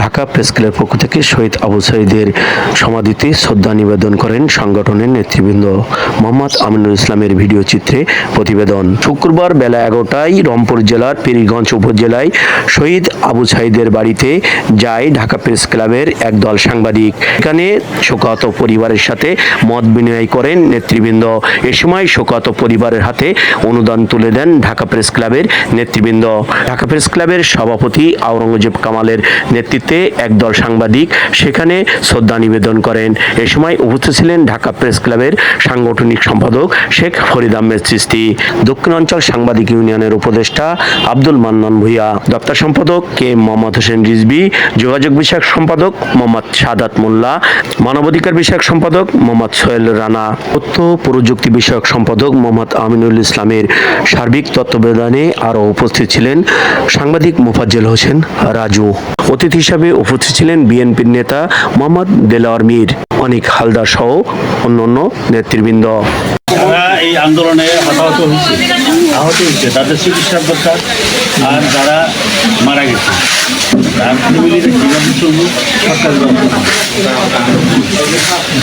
Dhaka press ক্লাবের পক্ষ থেকে শহীদ আবু সাইদের সমাধিতে শ্রদ্ধা নিবেদন করেন সংগঠনের নেতৃবৃন্দ মোহাম্মদ আমিনুল ইসলামের ভিডিও চিত্রে প্রতিবেদন। শুক্রবার বেলা এগারোটায় রংপুর জেলার পীরগঞ্জ উপজেলায় শহীদ আবু সাইদের বাড়িতে যায় ঢাকা প্রেস ক্লাবের একদল সাংবাদিক। এখানে শোকাহত পরিবারের সাথে মত বিনিময় করেন নেতৃবৃন্দ। এ সময় শোকাহত পরিবারের হাতে অনুদান তুলে দেন ঢাকা প্রেস ক্লাবের নেতৃবৃন্দ। ঢাকা প্রেস ক্লাবের সভাপতি আওরঙ্গজেব কামালের নেতৃত্বে একদল সাংবাদিক সেখানে শ্রদ্ধা নিবেদন করেন। এ সময় উপস্থিত ছিলেন ঢাকা প্রেস ক্লাবের সাংগঠনিক সম্পাদক শেখ ফরিদ আহমেদ চিস্তি দক্ষিণাঞ্চল সাংবাদিক ইউনিয়নের উপদেষ্টা আব্দুল মান্নান ভুইয়া, দপ্তর সম্পাদক কে মোহাম্মদ হোসেন রিজবি যোগাযোগ বিষয়ক সম্পাদক মোহাম্মদ সাদাত মোল্লা, মানবাধিকার বিষয়ক সম্পাদক মোহাম্মদ সোহেল রানা, তথ্য প্রযুক্তি বিষয়ক সম্পাদক মোহাম্মদ আমিনুল ইসলামের সার্বিক তত্ত্বাবধানে আরও উপস্থিত ছিলেন সাংবাদিক মোফাজ্জেল হোসেন রাজু। অতিথি হিসাবে উপস্থিত ছিলেন বিএনপির নেতা মোহাম্মদ দেলাওয়ার মীর অনিক হালদার সহ অন্যান্য নেতৃবৃন্দ। এই আন্দোলনে হতাহত হয়েছে, আহত হয়েছে, তাদের চিকিৎসার দরকার, আর যারা মারা গেছে।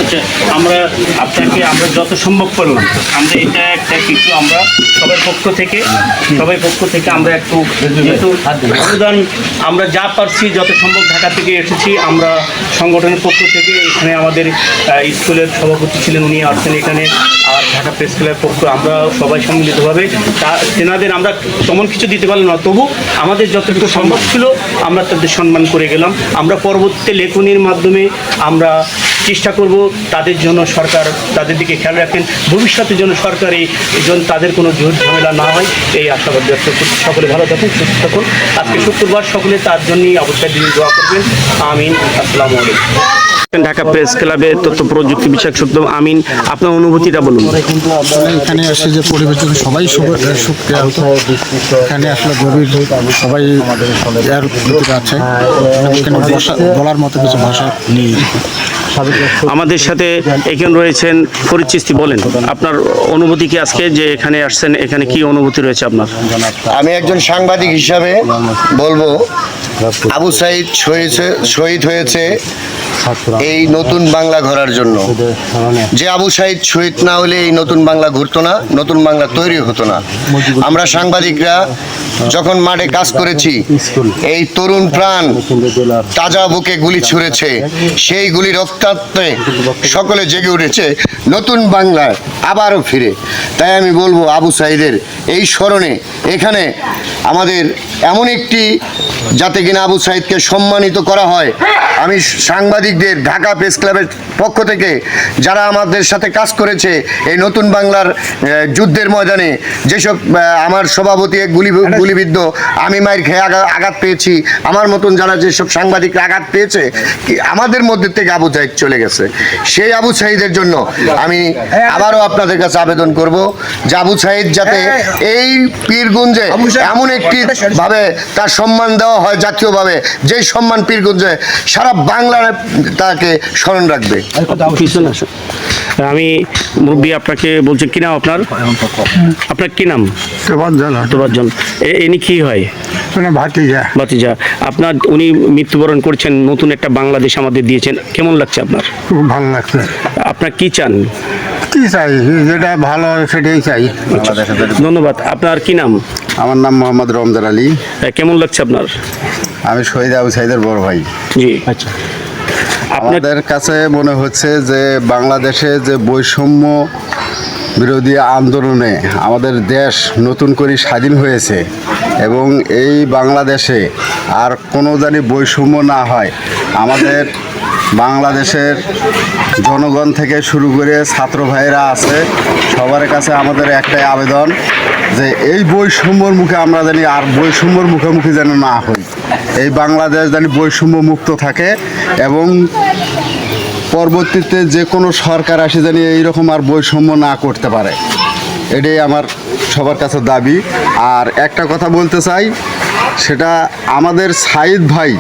আচ্ছা আমরা আপনাকে, আমরা যত সম্ভব করলাম, আমরা এটা একটা কিছু আমরা সবার পক্ষ থেকে, সবাই পক্ষ থেকে আমরা একটু যেহেতু অনুদান, আমরা যা পারছি, যত সম্ভব ঢাকা থেকে এসেছি, আমরা সংগঠনের পক্ষ থেকে এখানে আমাদের স্কুলের সভাপতি ছিলেন, উনি আসছেন এখানে, আর ঢাকা প্রেস ক্লাবের পক্ষ, আমরা সবাই সম্মিলিতভাবে তেনাদের আমরা তেমন কিছু দিতে পারলাম না, তবু আমাদের যতটুকু সম্ভব ছিল, আমরা তাদের সম্মান করে গেলাম। আমরা পরবর্তীতে লেখনির মাধ্যমে আমরা চেষ্টা করব তাদের জন্য সরকার, তাদের দিকে খেয়াল রাখেন। ভবিষ্যতের জন্য সরকার এই তাদের কোনো ঝুট ঝামেলা না হয়, এই আশাবাদ ব্যক্ত করছি। সকলে ভালো থাকুন, সুস্থ থাকুন। আজকে শুক্রবার সকলে তার জন্যই অবস্থায় দিন দোয়া করবেন। আমিন। আসসালামু আলাইকুম। ঢাকা প্রেস ক্লাবে তথ্য প্রযুক্তি বিষয়ক সত্য আমিন, আপনার অনুভূতিটা বলুন। এখানে এসে যে পরিবেশ সবাই এখানে আসলে গভীর সবাই এর আছে। বলার মতো কিছু ভাষা নেই। আমাদের সাথে এখানে রয়েছেন ফরিদ চিস্তি, বলেন, আপনার অনুভূতি কি আজকে যে এখানে আসছেন, এখানে কি অনুভূতি রয়েছে আপনার? আমি একজন সাংবাদিক হিসাবে বলব, আবু সাইদ শহীদ হয়েছে এই নতুন বাংলা ঘোরার জন্য। যে আবু সাইদ শহীদ না হলে এই নতুন বাংলা ঘুরতো না, নতুন বাংলা তৈরি হতো না। আমরা সাংবাদিকরা যখন মাঠে কাজ করেছি, এই তরুণ প্রাণ তাজা বুকে গুলি ছুঁড়েছে, সেই গুলি রক্তাক্তে সকলে জেগে উঠেছে নতুন বাংলায় আবারও ফিরে। তাই আমি বলব আবু সাইদের এই স্মরণে এখানে আমাদের এমন একটি যাতে কিনা আবু সাইদকে সম্মানিত করা হয়। আমি সাংবাদিকদের ঢাকা প্রেস ক্লাবের পক্ষ থেকে যারা আমাদের সাথে কাজ করেছে এই নতুন বাংলার যুদ্ধের ময়দানে যেসব আমার সভাপতি গুলি গুলিবিদ্ধ আমি মায়ের খেয়ে আঘাত পেয়েছি আমার মতন যারা যেসব সাংবাদিকরা আঘাত পেয়েছে আমাদের মধ্যে থেকে আবু সাইদ চলে গেছে। সেই আবু সাইদের জন্য আমি আবারও আপনাদের কাছে আবেদন করব যে আবু সাইদ যাতে এই পীরগুঞ্জে এমন একটি ভাবে তার সম্মান দেওয়া হয় জাতীয়ভাবে। যেই সম্মান পীরগুঞ্জে সারা বাংলার তাকে স্মরণ রাখবে। আমি মুরব্বী আপনাকে বলছি কি নাম আপনার? আপনার কি নাম? তোবাজন ইনি কি হয়? ভাতিজা। বাতিজা আপনার উনি মৃত্যুবরণ করছেন নতুন একটা বাংলাদেশ আমাদের দিয়েছেন। কেমন লাগছে আপনার? খুব ভালো লাগছে। আপনার কি চান? কি চাই যেটা ভালো সেটাই চাই। ধন্যবাদ। আপনার কি নাম? আমার নাম মোহাম্মদ রমজান আলী। কেমন লাগছে আপনার? আমি শহীদ আবু সাইদের বড় ভাই। জি। আচ্ছা। আপনার আমাদের কাছে মনে হচ্ছে যে বাংলাদেশে যে বৈষম্য বিরোধী আন্দোলনে আমাদের দেশ নতুন করে স্বাধীন হয়েছে এবং এই বাংলাদেশে আর কোনো জানি বৈষম্য না হয় আমাদের বাংলাদেশের জনগণ থেকে শুরু করে ছাত্র ভাইরা আছে, সবার কাছে আমাদের একটাই আবেদন যে এই বৈষম্যর মুখে আমরা জানি আর বৈষম্যর মুখোমুখি যেন না হই। এই বাংলাদেশ জানি বৈষম্য মুক্ত থাকে এবং পরবর্তীতে যে কোনো সরকার আসে জানি এইরকম আর বৈষম্য না করতে পারে। এটাই আমার সবার কাছে দাবি। আর একটা কথা বলতে চাই, সেটা আমাদের সাইদ ভাই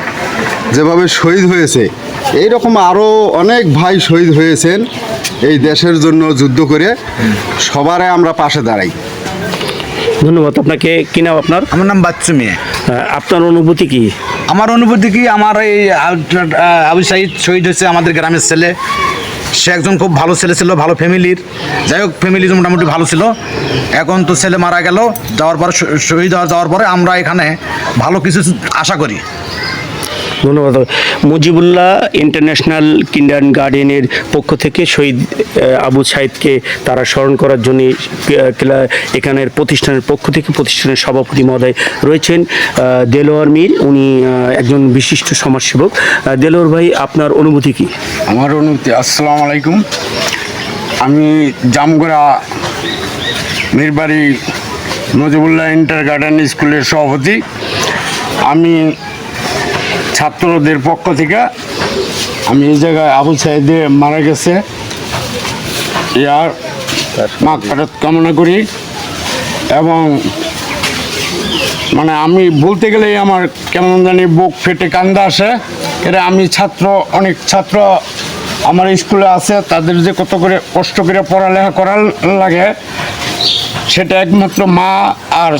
যেভাবে শহীদ হয়েছে এইরকম আরও অনেক ভাই শহীদ হয়েছেন এই দেশের জন্য যুদ্ধ করে। সবারে আমরা পাশে দাঁড়াই। ধন্যবাদ আপনাকে কি নাম আপনার? আমার নাম বাচ্চু মিয়া। আপনার অনুভূতি কি? আমার অনুভূতি কি আমার এই আল- আবু সাইদ শহীদ হয়েছে আমাদের গ্রামের ছেলে। সে একজন খুব ভালো ছেলে ছিল ভালো ফ্যামিলির। যাই হোক ফ্যামিলি মোটামুটি ভালো ছিল। এখন তো ছেলে মারা গেল যাওয়ার পরে শহীদ হওয়ার যাওয়ার পরে আমরা এখানে ভালো কিছু আশা করি। ধন্যবাদ। মুজিবুল্লাহ ইন্টারন্যাশনাল কিন্ডার গার্ডেনের পক্ষ থেকে শহীদ আবু সাইদকে তারা স্মরণ করার জন্য এখানের প্রতিষ্ঠানের পক্ষ থেকে প্রতিষ্ঠানের সভাপতি মহোদয় রয়েছেন দেলোয়ার মীর। উনি একজন বিশিষ্ট সমাজসেবক। দেলোয়ার ভাই, আপনার অনুভূতি কি? আমার অনুভূতি, আসসালামু আলাইকুম। আমি জামগড়া মিরবাড়ি নজিবুল্লাহ ইন্টার গার্ডেন স্কুলের সভাপতি। আমি ছাত্রদের পক্ষ থেকে আমি এই জায়গায় আবু সাইদে মারা গেছে। ইয়ার মাঘ ফেরত কামনা করি এবং মানে আমি বলতে গেলেই আমার কেমন জানি বুক ফেটে কান্দা আসে। এটা আমি ছাত্র, অনেক ছাত্র আমার স্কুলে আছে, তাদের যে কত করে কষ্ট করে পড়ালেখা করার লাগে, সেটা একমাত্র মা আর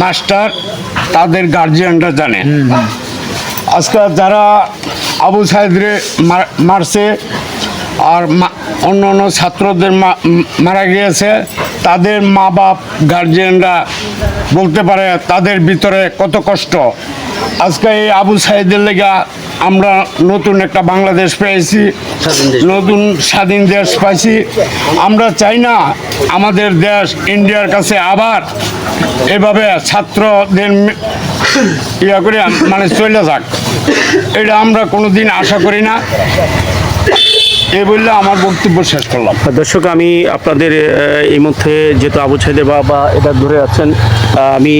মাস্টার, তাদের গার্জিয়ানরা জানে। আজকে যারা আবু সাহেদরে মার- মারছে আর অন্য অন্য ছাত্রদের মারা গিয়েছে তাদের মা বাপ গার্জিয়ানরা বলতে পারে তাদের ভিতরে কত কষ্ট। আজকে এই আবু সাহেদের লেগা আমরা নতুন একটা বাংলাদেশ পেয়েছি নতুন স্বাধীন দেশ পাইছি। আমরা চাই না আমাদের দেশ ইন্ডিয়ার কাছে আবার এভাবে ছাত্রদের ইয়া করে মানে চলে যাক। এটা আমরা কোনোদিন আশা করি না। এ বললে আমার বক্তব্য শেষ করলাম। দর্শক, আমি আপনাদের এই মধ্যে যেহেতু আবু ছাইদের বাবা এটা ধরে আছেন আমি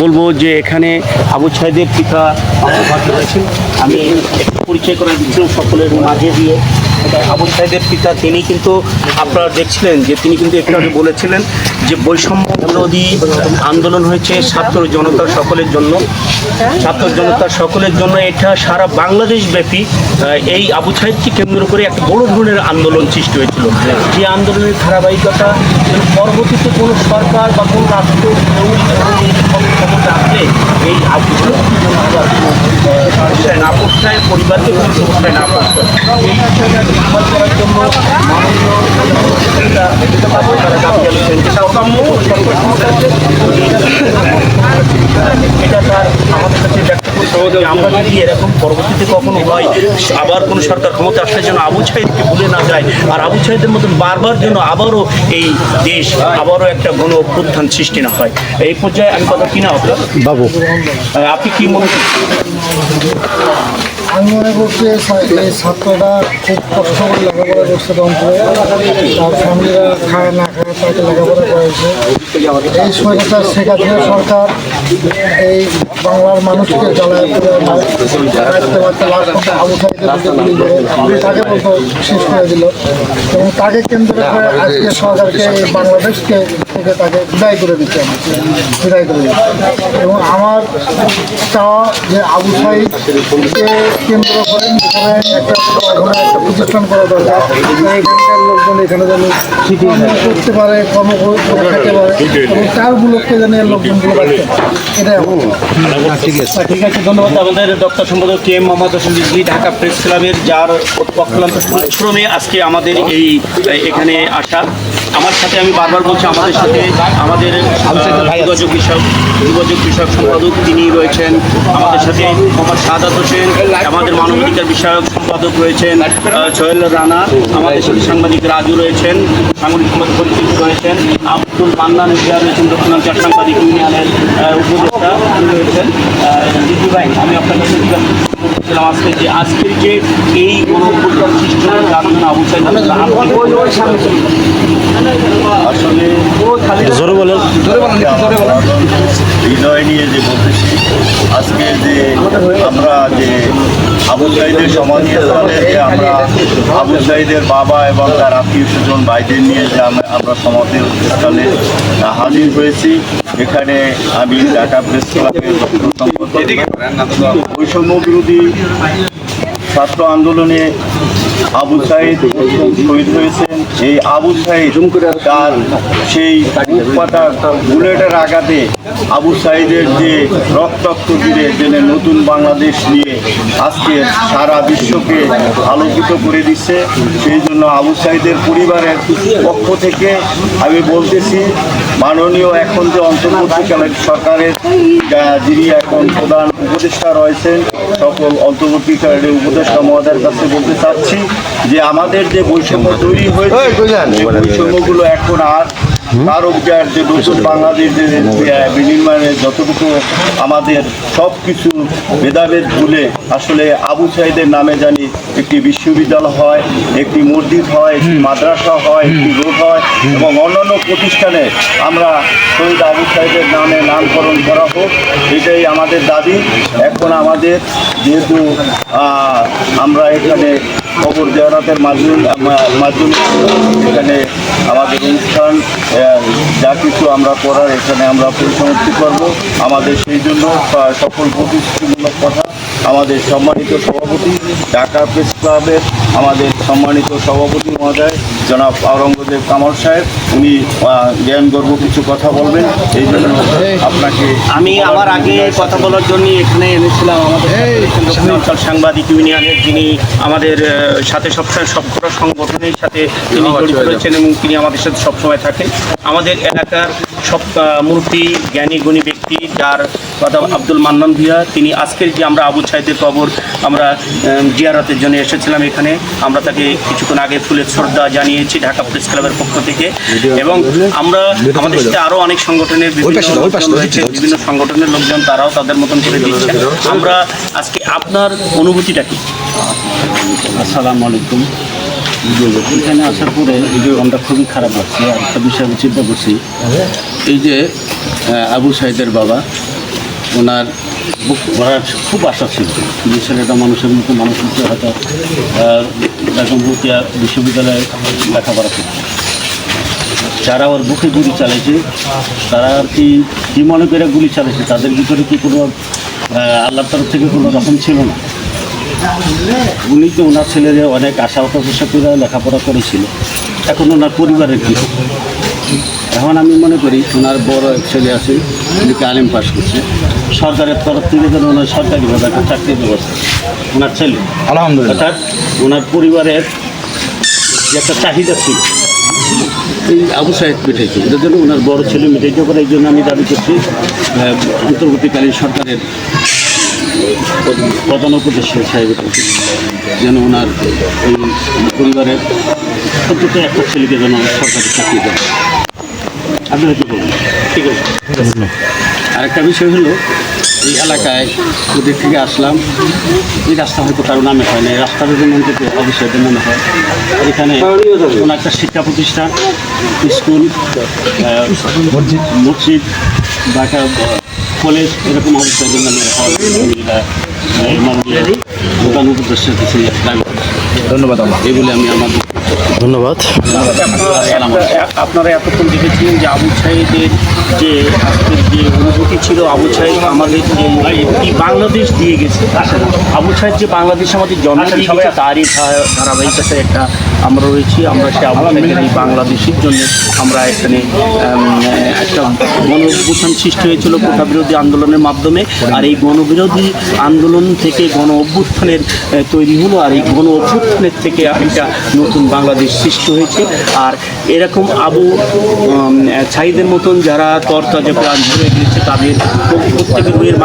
বলব যে এখানে আবু ছাইদের পিতা বাড়িতে আমি পরিচয় করে দিচ্ছি সকলের মাঝে দিয়ে আবু সাইদের পিতা তিনি কিন্তু আপনারা দেখছিলেন যে তিনি কিন্তু একটু আগে বলেছিলেন যে বৈষম্য বিরোধী আন্দোলন হয়েছে ছাত্র জনতা সকলের জন্য। ছাত্র জনতা সকলের জন্য এটা সারা বাংলাদেশ ব্যাপী এই আবু সাইদকে কেন্দ্র করে একটা বড় ধরনের আন্দোলন সৃষ্টি হয়েছিল। যে আন্দোলনের ধারাবাহিকতা পরবর্তীতে কোনো সরকার বা কোনো রাষ্ট্র এই আবু পরিবারকে কোনো সমস্যায় না পড়তে। এই করার জন্য মাননীয় নেতা তারা দাবি জানিয়েছেন যেটা অকাম্য এটা তার আমাদের কাছে ব্যক্ত করতে আমরা যদি এরকম পরবর্তীতে কখনো হয় আবার কোনো সরকার ক্ষমতা আসলে যেন আবু ছাইদকে ভুলে না যায় আর আবু ছাইদের মতন বারবার যেন আবারও এই দেশ আবারও একটা গণ অভ্যুত্থান সৃষ্টি না হয় এই পর্যায়ে আমি কথা কিনা আপনার? বাবু। আপনি কি মনে করছেন আমি মনে করছি এই ছা- এই ছাত্রটা খুব কষ্ট করে লেখাপড়া করছে রংপুরে তার ফ্যামিলিরা খায় না খায়, তাকে লেখাপড়া করেছে এই সময়টা শেখ সরকার এই বাংলার মানুষকে জ্বালায় তাকে বলতো শেষ করে দিল। এবং তাকে কেন্দ্র করে আজকে সরকারকে বাংলাদেশকে থেকে তাকে বিদায় করে দিচ্ছে। বিদায় করে এবং আমার চাওয়া যে আবু সাইদকে কেন্দ্র করে এখানে একটা একটা প্রতিষ্ঠান করা দরকার। এখানকার লোকজন এখানে যেন করতে পারে, কর্ম করে পারে, এবং তার উপলক্ষে যেন লোকজনগুলো এটাই ঠিক আছে, ধন্যবাদ। আমাদের ডক্টর সম্পাদক K M Mohammad Hossain Dhaka press ক্লাবের যার অক্লান্ত পরিশ্রমে আজকে আমাদের এই, এখানে আসা। আমার সাথে আমি বারবার বলছি আমাদের সাথে আমাদের যোগাযোগ বিষয়ক যোগাযোগ বিষয়ক সম্পাদক তিনি রয়েছেন আমাদের সাথে মোহাম্মদ সাদাত হোসেন আমাদের মানবাধিকার বিষয়ক সম্পাদক রয়েছেন সোহেল রানা আমাদের সাথে সাংবাদিক রাজু রয়েছেন সাংবাদিক সম্পাদক পরিচিত রয়েছেন আব্দুল মান্নান ইন্ডিয়া রয়েছেন দক্ষিণাঞ্চল সাংবাদিক ইউনিয়নের উপদেষ্টা রয়েছেন। দিদি ভাই আমি আপনার কাছে করছিলাম আজকে যে আজকের যে এই গণঅভ্যুত্থান সৃষ্টি হয়েছে যার জন্য আবু সাইদ আসলে জোরে বলেন। হৃদয় নিয়ে যে বলতেছি আজকে যে আমরা যে আবু সাইদের সমাধি স্থলে যে আমরা আবু সাইদের বাবা এবং তার আত্মীয় স্বজন ভাইদের নিয়ে যে আমরা সমাধি স্থলে হাজির হয়েছি এখানে আমি ঢাকা প্রেস ক্লাবের বৈষম্য বিরোধী ছাত্র আন্দোলনে আবু সাইদ শহীদ হয়েছেন। এই আবু সাইদ তার সেই পাতা বুলেটের আঘাতে আবু সাইদের যে রক্তাক্ত দিলে জেনে নতুন বাংলাদেশ নিয়ে আজকে সারা বিশ্বকে আলোকিত করে দিচ্ছে। সেই জন্য আবু সাইদের পরিবারের পক্ষ থেকে আমি বলতেছি, মাননীয় এখন যে অন্তর্বর্তীকালীন সরকারের যিনি এখন প্রধান উপদেষ্টা রয়েছেন, সকল অন্তর্বর্তীকালীন উপদেষ্টা মহোদয়ের কাছে বলতে চাচ্ছি যে আমাদের যে বৈষম্য তৈরি হয়েছে বৈষম্যগুলো এখন আর কারক যার যে নতুন বাংলাদেশের বিনিময়ে যতটুকু আমাদের সব কিছু ভেদাভেদ ভুলে আসলে আবু সাইদের নামে জানি একটি বিশ্ববিদ্যালয় হয় একটি মসজিদ হয় একটি মাদ্রাসা হয় একটি রোড হয় এবং অন্যান্য প্রতিষ্ঠানে আমরা শহীদ আবু সাইদের নামে নামকরণ করা হোক এটাই আমাদের দাবি। এখন আমাদের যেহেতু আমরা এখানে খবর জয়রাতের মাধ্যমে মাধ্যমে এখানে আমাদের অনুষ্ঠান যা কিছু আমরা করার এখানে আমরা পরিসমাপ্তি করব। আমাদের সেই জন্য সকল প্রতিশ্রুতিমূলক কথা, আমাদের সম্মানিত সভাপতি, ঢাকা প্রেস ক্লাবের আমাদের সম্মানিত সভাপতি মহোদয় জনাব আওরঙ্গজেব কামাল সাহেব উনি জ্ঞান গর্ব কিছু কথা বলবেন এই জন্য আপনাকে আমি আমার আগে কথা বলার জন্য এখানে এনেছিলাম আমাদের অঞ্চল সাংবাদিক ইউনিয়নের যিনি আমাদের সাথে সবসময় সবকটা সংগঠনের সাথে তিনি জড়িত রয়েছেন এবং তিনি আমাদের সাথে সবসময় থাকেন। আমাদের এলাকার সব মূর্তি জ্ঞানী গুণী ব্যক্তি যার কথা আব্দুল মান্নান ভিয়া তিনি আজকের যে আমরা আবু সাইদের কবর আমরা জিয়ারতের জন্য এসেছিলাম এখানে। আমরা তাকে কিছুক্ষণ আগে ফুলের শ্রদ্ধা জানিয়েছি ঢাকা প্রেস ক্লাবের পক্ষ থেকে। এবং আমরা আমাদের সাথে আরও অনেক সংগঠনের বিভিন্ন রয়েছে বিভিন্ন সংগঠনের লোকজন তারাও তাদের মতন করে দিচ্ছে আমরা আজকে আপনার অনুভূতিটা কি? আসসালামু আলাইকুম। এখানে আসার পরে এই যে আমরা খুবই খারাপ লাগছে আর একটা বিষয় আমি চিন্তা করছি। এই যে আবু সাইদের বাবা ওনার বুক ভরার খুব আশা ছিল। যে ছেলেটা মানুষের মতো মানুষ হচ্ছে হয়তো বেগম বিশ্ববিদ্যালয়ে লেখাপড়া করছে। যারা ওর বুকে গুলি চালাইছে তারা আর কি কি মনে করে গুলি চালাইছে তাদের ভিতরে কি কোনো আহ, আল্লাহর তরফ থেকে কোনো রকম ছিল না? উনি তো ওনার ছেলেরা অনেক আশা প্রত্যাশা করে লেখাপড়া করেছিল এখন ওনার পরিবারের কি? এখন আমি মনে করি ওনার বড় এক ছেলে আছে উনি আলিম পাস করছে। সরকারের তরফ থেকে যেন ওনার সরকারিভাবে একটা চাকরির ব্যবস্থা ওনার ছেলে। আলহামদুলিল্লাহ। অর্থাৎ ওনার পরিবারের যে একটা চাহিদা ছিল এই আবু সাহেব মিটাইছে এটার জন্য ওনার বড় ছেলে মিটাইতে পারে এই জন্য আমি দাবি করছি অন্তর্বর্তীকালীন সরকারের প্রধান উপদেষ্টা সাহেবের যেন ওনার এই পরিবারের অন্তত একটা ছেলেকে যেন সরকারি চাকরি দেয়। আপনারা কি বলবেন? ঠিক আছে। আরেকটা বিষয় হলো, এই এলাকায় ওদের থেকে আসলাম, এই রাস্তা হয়তো কারও নামে হয় না এই রাস্তার জন্য অন্তত অবশ্যই নামে হয়। এখানে কোনো একটা শিক্ষা প্রতিষ্ঠান, স্কুল মসজিদ বা একটা কলেজ এরকম অবস্থায় জন্য নামে ধন্যবাদ এই বলে আমি আমার ধন্যবাদ। আপনারা আপনারা এতক্ষণ দেখেছিলেন যে আবু সাইদের যে আজকের যে অনুভূতি ছিল আবু সাইদ আমাদের যে এই বাংলাদেশ দিয়ে গেছে আবু সাইদ যে বাংলাদেশ আমাদের জন্ম দিয়ে গেছে তারই ধা- ধারাবাহিকতায় একটা আমরা রয়েছি আমরা সে আবু সাইদের এই বাংলাদেশের জন্য আমরা এখানে একটা গণ অভ্যুত্থান সৃষ্টি হয়েছিল কোটা বিরোধী আন্দোলনের মাধ্যমে আর এই গণবিরোধী আন্দোলন থেকে গণ অভ্যুত্থানের তৈরি হলো আর এই গণ অভ্যুত্থানের থেকে একটা নতুন বাংলাদেশ সৃষ্টি হয়েছে। আর এরকম আবু ছাইদের মতন যারা তরতাজা প্রাণ ঝরে গিয়েছে, তাদের প্রত্যেকের রুয়ের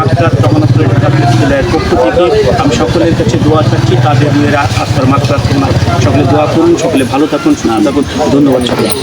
করে ঢাকা বিশ্ববিদ্যালয়ের পক্ষ থেকে আমি সকলের কাছে দোয়া চাচ্ছি, তাদের রুয়ের আত্মার মাত্রার সকলে দোয়া করুন, সকলে ভালো থাকুন, সুস্থ থাকুন। ধন্যবাদ সকলকে।